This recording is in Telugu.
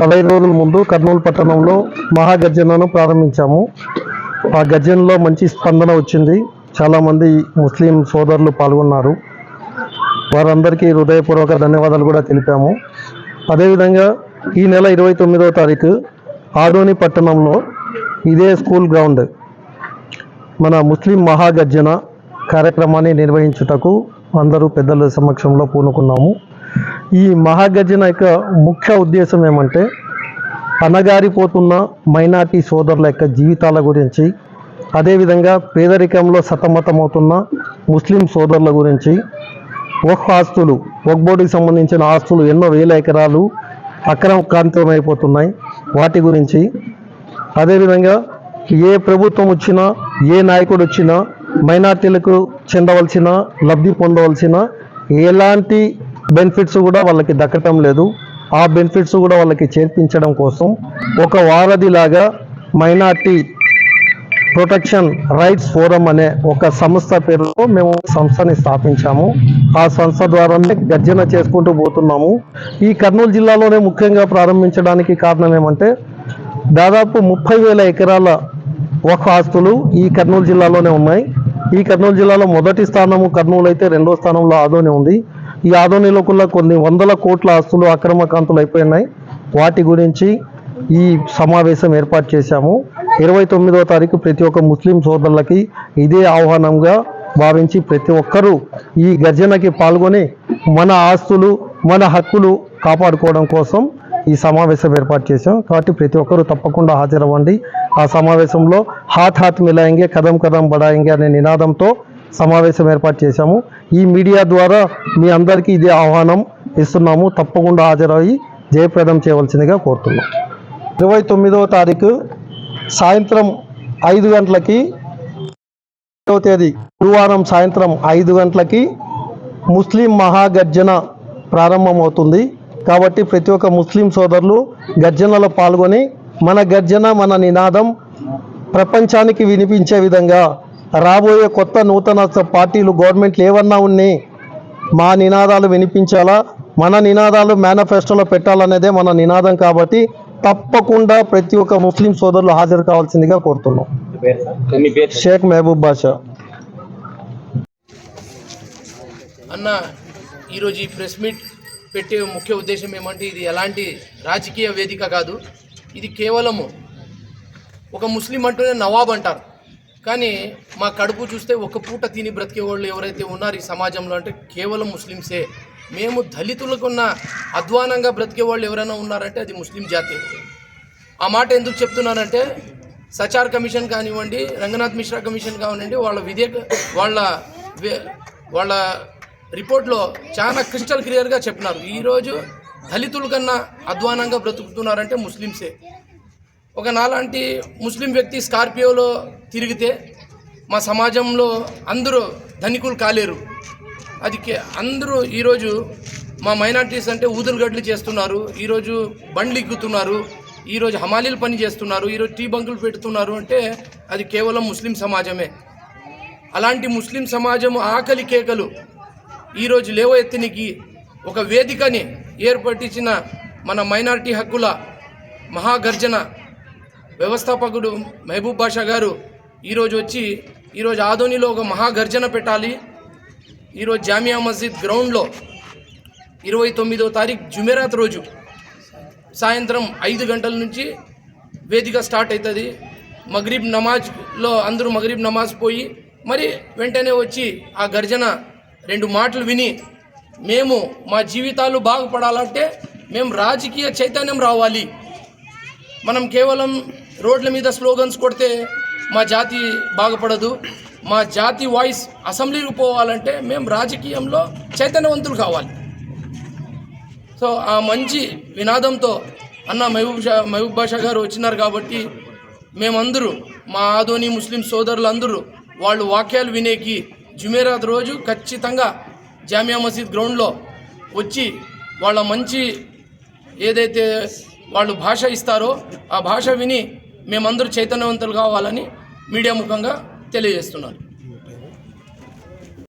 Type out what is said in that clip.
పదహైదు రోజుల ముందు కర్నూలు పట్టణంలో మహాగర్జనను ప్రారంభించాము. ఆ గర్జనలో మంచి స్పందన వచ్చింది. చాలామంది ముస్లిం సోదరులు పాల్గొన్నారు. వారందరికీ హృదయపూర్వక ధన్యవాదాలు కూడా తెలిపాము. అదేవిధంగా ఈ నెల ఇరవై తొమ్మిదవ తారీఖు ఆదోని పట్టణంలో ఇదే స్కూల్ గ్రౌండ్ మన ముస్లిం మహాగర్జన కార్యక్రమాన్ని నిర్వహించుటకు అందరూ పెద్దల సమక్షంలో పూనుకున్నాము. ఈ మహాగర్జన యొక్క ముఖ్య ఉద్దేశం ఏమంటే అణగారిపోతున్న మైనార్టీ సోదరుల యొక్క జీవితాల గురించి అదేవిధంగా పేదరికంలో సతమతమవుతున్న ముస్లిం సోదరుల గురించి ఒక్ ఆస్తులు ఒక్బోర్డుకి సంబంధించిన ఆస్తులు ఎన్నో వేల ఎకరాలు అక్రమకాంతమైపోతున్నాయి వాటి గురించి అదేవిధంగా ఏ ప్రభుత్వం వచ్చినా ఏ నాయకుడు వచ్చినా మైనార్టీలకు చెందవలసిన లబ్ధి పొందవలసిన ఎలాంటి బెనిఫిట్స్ కూడా వాళ్ళకి దక్కటం లేదు. ఆ బెనిఫిట్స్ కూడా వాళ్ళకి చేర్పించడం కోసం ఒక వారధిలాగా మైనార్టీ ప్రొటెక్షన్ రైట్స్ ఫోరం అనే ఒక సంస్థ పేరుతో మేము సంస్థని స్థాపించాము. ఆ సంస్థ ద్వారానే గర్జన చేసుకుంటూ పోతున్నాము. ఈ కర్నూలు జిల్లాలోనే ముఖ్యంగా ప్రారంభించడానికి కారణం ఏమంటే దాదాపు ముప్పై వేల ఎకరాల ఒక ఆస్తులు ఈ కర్నూలు జిల్లాలోనే ఉన్నాయి. ఈ కర్నూలు జిల్లాలో మొదటి స్థానము కర్నూలు అయితే రెండో స్థానంలో ఆదోనే ఉంది. ఈ ఆదోనిలో కూడా కొన్ని వందల కోట్ల ఆస్తులు అక్రమకాంతులు అయిపోయినాయి. వాటి గురించి ఈ సమావేశం ఏర్పాటు చేశాము. ఇరవై తొమ్మిదవ తారీఖు ప్రతి ఒక్క ముస్లిం సోదరులకి ఇదే ఆహ్వానంగా భావించి ప్రతి ఒక్కరూ ఈ గర్జనకి పాల్గొని మన ఆస్తులు మన హక్కులు కాపాడుకోవడం కోసం ఈ సమావేశం ఏర్పాటు చేశాం. కాబట్టి ప్రతి ఒక్కరూ తప్పకుండా హాజరవ్వండి. ఆ సమావేశంలో హాత్ హాత్ మిలాయింగే కదం కదం బడాయంగే అనే నినాదంతో సమావేశం ఏర్పాటు చేశాము. ఈ మీడియా ద్వారా మీ అందరికీ ఇదే ఆహ్వానం ఇస్తున్నాము. తప్పకుండా హాజరయ్యి జయప్రదం చేయవలసిందిగా కోరుతున్నాం. ఇరవై తొమ్మిదవ తారీఖు సాయంత్రం ఐదు గంటలకి ఐదవ తేదీ గురువారం సాయంత్రం ఐదు గంటలకి ముస్లిం మహాగర్జన ప్రారంభమవుతుంది. కాబట్టి ప్రతి ఒక్క ముస్లిం సోదరులు గర్జనలో పాల్గొని మన గర్జన మన నినాదం ప్రపంచానికి వినిపించే విధంగా రాబోయే కొత్త నూతన పార్టీలు గవర్నమెంట్లు ఏమన్నా ఉన్నాయి మా నినాదాలు వినిపించాలా? మన నినాదాలు మేనిఫెస్టోలో పెట్టాలనేదే మన నినాదం కాబట్టి తప్పకుండా ప్రతి ఒక్క ముస్లిం సోదరులు హాజరు కావాల్సిందిగా కోరుతున్నాం. షేక్ మహబూబ్ బాషా. అన్న ఈరోజు ఈ ప్రెస్ మీట్ పెట్టే ముఖ్య ఉద్దేశం ఏమంటే ఇది ఎలాంటి రాజకీయ వేదిక కాదు. ఇది కేవలము ఒక ముస్లిం అంటూనే నవాబ్ అంటారు. కానీ మా కడుపు చూస్తే ఒక పూట తిని బ్రతికే వాళ్ళు ఎవరైతే ఉన్నారు ఈ సమాజంలో అంటే కేవలం ముస్లిమ్సే. మేము దళితులకున్న అధ్వానంగా బ్రతికే వాళ్ళు ఎవరైనా ఉన్నారంటే అది ముస్లిం జాతి. ఆ మాట ఎందుకు చెప్తున్నానంటే సచార్ కమిషన్ కానివ్వండి రంగనాథ్ మిశ్రా కమిషన్ కానివ్వండి వాళ్ళ విధేక వాళ్ళ వాళ్ళ రిపోర్ట్లో చాలా క్రిస్టల్ క్లియర్గా చెప్పినారు. ఈరోజు దళితుల కన్నా అధ్వానంగా బ్రతుకుతున్నారంటే ముస్లిమ్సే. ఒక నాలాంటి ముస్లిం వ్యక్తి స్కార్పియోలో తిరిగితే మా సమాజంలో అందరూ ధనికులు కాలేరు. అది కే అందరూ ఈరోజు మా మైనార్టీస్ అంటే ఊదులుగడ్లు చేస్తున్నారు ఈరోజు బండ్లు ఎక్కుతున్నారు ఈరోజు హమాలీలు పని చేస్తున్నారు ఈరోజు టీ బంకులు పెడుతున్నారు అంటే అది కేవలం ముస్లిం సమాజమే. అలాంటి ముస్లిం సమాజం ఆకలి కేకలు ఈరోజు లేవ ఎత్తునికి ఒక వేదికని ఏర్పడించిన మన మైనార్టీ హక్కుల మహాగర్జన వ్యవస్థాపకుడు మహబూబ్ బాషా గారు ఈరోజు వచ్చి ఈరోజు ఆదోనిలో ఒక మహాగర్జన పెట్టాలి. ఈరోజు జామియా మస్జిద్ గ్రౌండ్లో ఇరవై తొమ్మిదో తారీఖు జుమెరాత్ రోజు సాయంత్రం ఐదు గంటల నుంచి వేదిక స్టార్ట్ అవుతుంది. మగరీబ్ నమాజ్లో అందరూ మగరీబ్ నమాజ్ పోయి మరి వెంటనే వచ్చి ఆ గర్జన రెండు మాటలు విని మేము మా జీవితాలు బాగుపడాలంటే మేము రాజకీయ చైతన్యం రావాలి. మనం కేవలం రోడ్ల మీద స్లోగన్స్ కొడితే మా జాతి బాగుపడదు. మా జాతి వాయిస్ అసెంబ్లీకి పోవాలంటే మేము రాజకీయంలో చైతన్యవంతులు కావాలి. సో ఆ మంచి వినాదంతో అన్న మహబూబ్ షా మహబూబ్ బాషా గారు వచ్చినారు కాబట్టి మేమందరూ మా ఆదోని ముస్లిం సోదరులందరూ వాళ్ళు వాక్యాలు వినేకి జుమేరాత్ రోజు ఖచ్చితంగా జామియా మసీద్ గ్రౌండ్లో వచ్చి వాళ్ళ మంచి ఏదైతే వాళ్ళు భాష ఇస్తారో ఆ భాష విని మేమందరూ చైతన్యవంతులు కావాలని మీడియా ముఖంగా తెలియజేస్తున్నారు